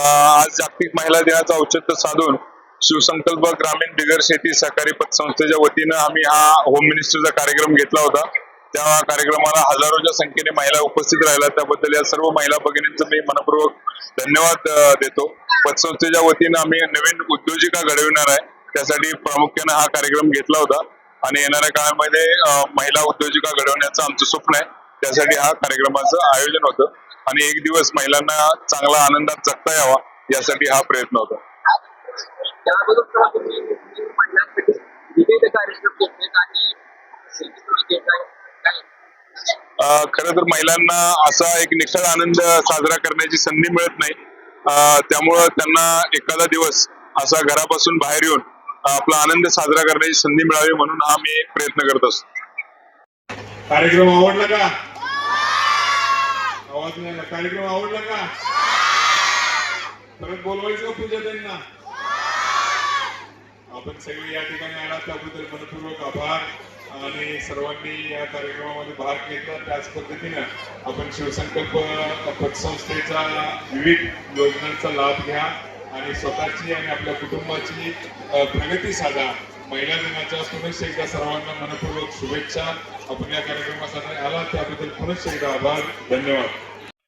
आज जागतिक महिला दिनाचं औचित्य साधून शिवसंकल्प ग्रामीण बिगर शेती सहकारी पतसंस्थेच्या वतीनं आम्ही हा होम मिनिस्टरचा कार्यक्रम घेतला होता. त्या कार्यक्रमाला हजारोच्या संख्येने महिला उपस्थित राहिल्या. त्याबद्दल या सर्व महिला भगिनींचं मी मनपूर्वक धन्यवाद देतो. पतसंस्थेच्या वतीनं आम्ही नवीन उद्योजिका घडविणार आहे. त्यासाठी प्रामुख्याने हा कार्यक्रम घेतला होता. आणि येणाऱ्या काळामध्ये महिला उद्योजिका घडवण्याचं आमचं स्वप्न आहे. त्यासाठी हा कार्यक्रमाचं आयोजन होतं. आणि एक दिवस महिलांना चांगला आनंदात जगता यावा यासाठी हा प्रयत्न होता. खरं तर महिलांना असा एक निखळ आनंद साजरा करण्याची संधी मिळत नाही. त्यामुळं त्यांना एखादा दिवस असा घरापासून बाहेर येऊन आपला आनंद साजरा करण्याची संधी मिळावी म्हणून हा मी एक प्रयत्न करत असतो. कार्यक्रम आवडला का? आवाज नाही आला कार्यक्रम आवडला का? परत बोलवायचं का पूजा त्यांना? आपण सगळे या ठिकाणी आलात. त्याबद्दल मनपूर्वक आभार. आणि सर्वांनी या कार्यक्रमामध्ये भाग घेतला. त्याच पद्धतीनं आपण शिवसंकल्प पतसंस्थेचा विविध योजनांचा लाभ घ्या आणि स्वतःची आणि आपल्या कुटुंबाची प्रगती साधा. महिला दिनाच्या पुनश्च एकदा सर्वांना मनपूर्वक शुभेच्छा. आपण या कार्यक्रमासाठी आला त्याबद्दल पुनश्च एकदा आभार. धन्यवाद.